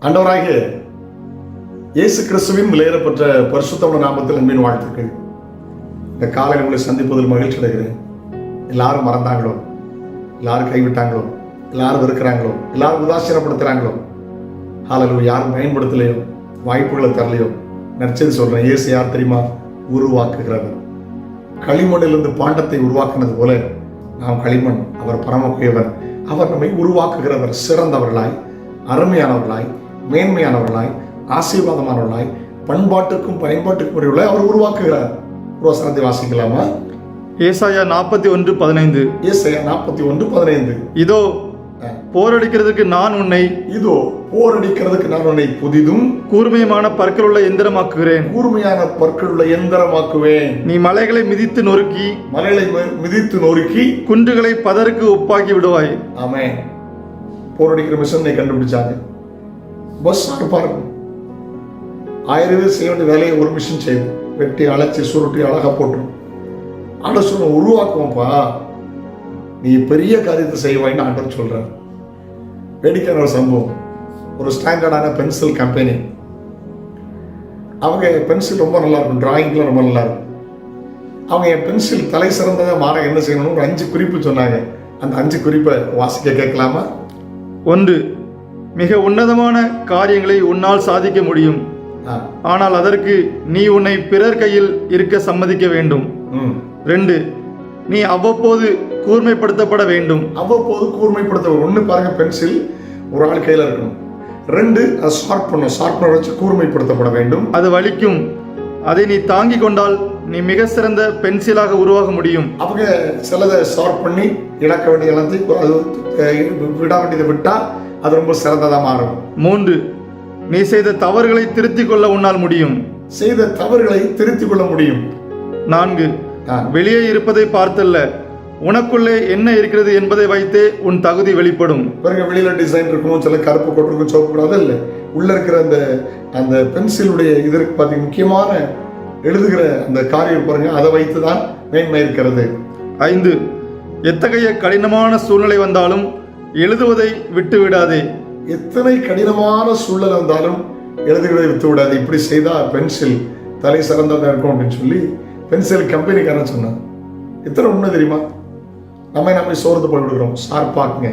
அண்டவராக இயேசு கிறிஸ்துவின் விலையேறப்பட்ட பரிசுத்தமுள்ள நாமத்தில் அன்பின் வாழ்த்துக்கள். இந்த காலையில் உங்களை சந்திப்பதில் மகிழ்ச்சி அடைகிறேன். எல்லாரும் மறந்தாங்களோ? எல்லாரும் கைவிட்டாங்களோ? எல்லாரும் வெறுக்கிறாங்களோ? எல்லாரும் உதாசீனப்படுத்துகிறாங்களோ ஹாலலு யாரும் பயன்படுத்தலையோ? வாய்ப்புகளை தரலையோ? நடிச்சது சொல்கிறேன் இயேசு யார் தெரியுமா? உருவாக்குகிறவர். களிமண்ணிலிருந்து பாண்டத்தை உருவாக்குனது போல நாம் களிமண் அவர் பரமக்குயவர். அவர் நம்மை உருவாக்குகிறவர் சிறந்தவர்களாய் அருமையானவர்களாய் மேன்மையானவர்களாய் ஆசீர்வாதமானவர்களாய் பண்பாட்டுக்கும் பயன்பாட்டுக்கும் உரியவர்களாய் அவர் உருவாக்குகிறார். ஒரு வசனத்தை வாசிக்கலாமா ஏசாயா நாற்பத்தி ஒன்று பதினைந்து. ஏசாயா நாற்பத்தி ஒன்று பதினைந்து. இதோ போரடிக்கிறதுக்கு நான் உன்னை இதோ போரடிக்கிறதுக்கு நான் உன்னை புதிதும் கூர்மையமான பற்களுள்ள எந்திரமாக்குகிறேன். கூர்மையான பற்கள் உள்ள எந்திரமாக்குவேன். நீ மலைகளை மிதித்து நொறுக்கி மலைகளை மிதித்து நொறுக்கி குன்றுகளை பதருக்கு ஒப்பாக்கி விடுவாய். ஆமென். போரடிக்கிற மிஷினை கண்டுபிடிச்சாங்க. பஸ் அனுப்பா இருக்கும் ஆயிரம் பேர் செய்ய வேண்டிய வேலையை ஒரு மிஷின் செய்யும் வெட்டி அழைச்சி சுருட்டி அழகா போட்டுரும் ஆண்டவர் சொல்ல உருவாக்குவோம்ப்பா நீ பெரிய காரியத்தை செய்வாயின்னு ஆண்டர் சொல்கிறார் வேடிக்கையான ஒரு சம்பவம் ஒரு ஸ்டாண்டர்டான பென்சில் கம்பெனி அவங்க பென்சில் ரொம்ப நல்லா இருக்கும் டிராயிங்கில் ரொம்ப நல்லா இருக்கும் அவங்க என் பென்சில் தலை சிறந்ததை மாற என்ன செய்யணும்னு ஒரு அஞ்சு குறிப்பு சொன்னாங்க அந்த அஞ்சு குறிப்பை வாசிக்க கேட்கலாமா ஒன்று மிக உன்னதமான காரியங்களை உன்னால் சாதிக்க முடியும். ஆனால் அதற்கு நீ உன்னை பிறர் கையில் இருக்க சம்மதிக்க வேண்டும். ரெண்டு நீ அவ்வப்போது கூர்மைப்படுத்தப்பட வேண்டும். அவ்வப்போது கூர்மைப்படுத்த ஒன்று பாருங்க பென்சில் ஒரு ஆள் கையில் இருக்கணும். ரெண்டு அதை ஷார்ப் பண்ணும் ஷார்ப்னர் வச்சு கூர்மைப்படுத்தப்பட வேண்டும். அது வலிக்கும். அதை நீ தாங்கிக் கொண்டால் நீ மிக சிறந்த பென்சிலாக உருவாக முடியும். அவங்க சிலதை ஷார்ப் பண்ணி இழக்க வேண்டிய எல்லாத்தையும் அது விட வேண்டியதை விட்டா அது ரொம்ப சிறந்ததாக மாறும். மூன்று நீ செய்த தவறுகளை திருத்திக் கொள்ள உன்னால் முடியும். செய்த தவறுகளை திருத்திக் கொள்ள முடியும். நான்கு வெளியே இருப்பதை பார்த்தல்ல. உனக்குள்ளே என்ன இருக்கிறது என்பதை வைத்தே உன் தகுதி வெளிப்படும். பாருங்க வெளியில டிசைன் இருக்கும் சில கருப்பு கோட்டு இருக்கும் சிவப்பு இல்லை உள்ள இருக்கிற அந்த அந்த பென்சிலுடைய இது இருக்கு பாத்தீங்க முக்கியமான எழுதுகிற அந்த காரியம் பாருங்க அதை வைத்து தான் மேன்மை இருக்கிறது. ஐந்து எத்தகைய கடினமான சூழ்நிலை வந்தாலும் எழுதுவதை விட்டு விடாதே எத்தனை கடினமான சூழல் வந்தாலும் எழுதுகிறதை விட்டு விடாது இப்படி செய்தா பென்சில் தலை சிறந்ததா இருக்கும் அப்படின்னு சொல்லி பென்சில் கம்பெனிக்காரன் சொன்னான். எத்தனை உண்மை தெரியுமா? நம்ம நம்ம சோர்ந்து போய் விடுகிறோம் ஷார்ப்பாக்குங்க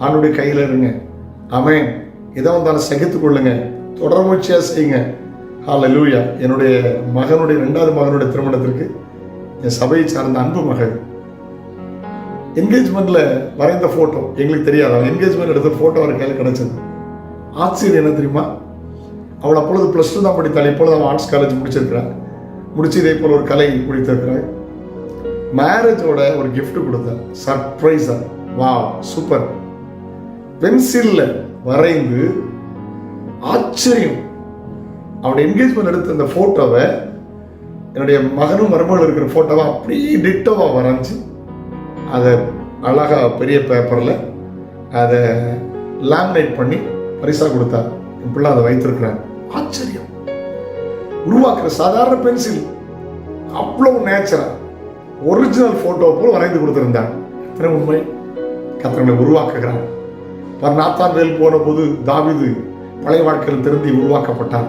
ஆணுடைய கையில் இருங்க. அவன் எதை வந்தாலும் சகித்து கொள்ளுங்க. தொடர்முச்சியாக செய்யுங்க. ஹால லூயா என்னுடைய மகனுடைய ரெண்டாவது மகனுடைய திருமணத்திற்கு என் சபையை சார்ந்த அன்பு மகள் என்கேஜ்மெண்ட்டில் வரைந்த ஃபோட்டோ எங்களுக்கு தெரியாது. அவன் என்கேஜ்மெண்ட் எடுத்த ஃபோட்டோ அவர் கையில் கிடச்சிது. ஆச்சரியம் என்ன தெரியுமா? அவள் அப்பொழுது ப்ளஸ் டூ தான் படித்தாள். இப்பொழுது அவன் ஆர்ட்ஸ் காலேஜ் முடிச்சிருக்கிறாள். முடிச்சு இதே போல் ஒரு கலை முடித்திருக்கிறாள். மேரேஜோட ஒரு கிஃப்ட் கொடுத்தார் சர்ப்ரைஸா வா சூப்பர் பென்சிலில் வரைந்து ஆச்சரியம். அவனோட என்கேஜ்மெண்ட் எடுத்த அந்த ஃபோட்டோவை என்னுடைய மகனும் மருமகள் இருக்கிற ஃபோட்டோவை அப்படியே டிட்டோவாக வரைஞ்சு அதை அழகா பெரிய பேப்பரில் அதை லேமினேட் பண்ணி பரிசா கொடுத்தார் என் பிள்ளை அதை வைத்திருக்கிறார் ஆச்சரியம். உருவாக்குற சாதாரண பென்சில் அவ்வளவு நேச்சராக ஒரிஜினல் ஃபோட்டோ போல் வரைந்து கொடுத்துருந்தார் எத்தனை உண்மை? கத்தனை உருவாக்குகிறார் பர் நாத்தான் வேல் போன போது தாவிது பழைய வாழ்க்கையில் திருந்தி உருவாக்கப்பட்டார்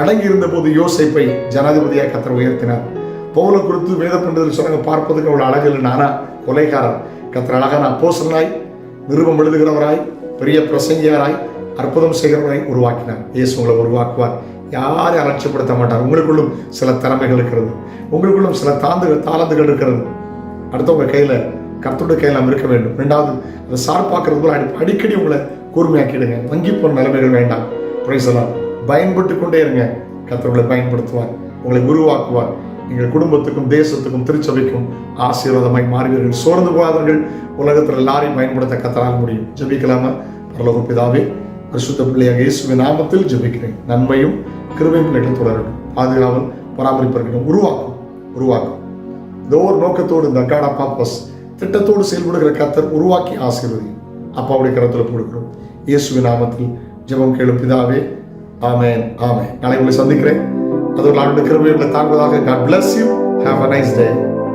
அடங்கியிருந்த போது யோசைப்பை ஜனாதிபதியாக கத்தர் உயர்த்தினார். பவுலை குறித்து வேத பண்டிதர் சொன்னாங்க பார்ப்பதுக்கு அவ்வளோ அழகு இல்லை. நானா கொலைகாரன். கத்தர் அழகான அப்போசனாய் நிருபம் எழுதுகிறவராய் பெரிய பிரசங்கியாராய் அற்புதம் செய்கிறவராய் உருவாக்கினார். இயேசு உங்களை உருவாக்குவார். யாரையும் அலட்சியப்படுத்த மாட்டார். உங்களுக்குள்ளும் சில திறமைகள் இருக்கிறது. உங்களுக்குள்ளும் சில தாந்து தாளந்துகள் இருக்கிறது. அடுத்தவங்க கையில் கர்த்தருடைய கையில் இருக்க வேண்டும். ரெண்டாவது அதை சார்பாக்குறது போல அடிக்கடி உங்களை கூர்மையாக்கிடுங்க. வங்கி போன நிலைமைகள் வேண்டாம். பயன்பட்டு கொண்டே இருங்க. கர்த்தர் பயன்படுத்துவார். உங்களை உருவாக்குவார். எங்கள் குடும்பத்துக்கும் தேசத்துக்கும் திருச்சபைக்கும் ஆசீர்வாதமாய் மாறுவீர்கள். சோர்ந்து போகாதவர்கள் உலகத்தில் எல்லாரையும் பயன்படுத்த கத்தரால் முடியும். ஜபிக்கலாமா? பரலோக பிதாவே பரிசுத்த பிள்ளையாக இயேசுவின் நாமத்தில் ஜெபிக்கிறேன். நன்மையும் கிருபையும் பிள்ளைகள் தொடரட்டும். பாதுகாவல் பராமரிப்பவர்களும் உருவாக்கும் உருவாக்கும். ஏதோ ஒரு நோக்கத்தோடு இந்த காடா பாப்பஸ் திட்டத்தோடு செயல்படுகிற கத்தர் உருவாக்கி ஆசீர்வதி அப்பாவுடைய கரத்தில் கொடுக்கிறோம் இயேசுவின் நாமத்தில் ஜெபம் கேளும் பிதாவே ஆமேன் ஆமேன். நாளை உங்களை சந்திக்கிறேன். அதுவர்கள் ஆண்டு கிருமைகளை தாங்குவதாக God bless you have a nice day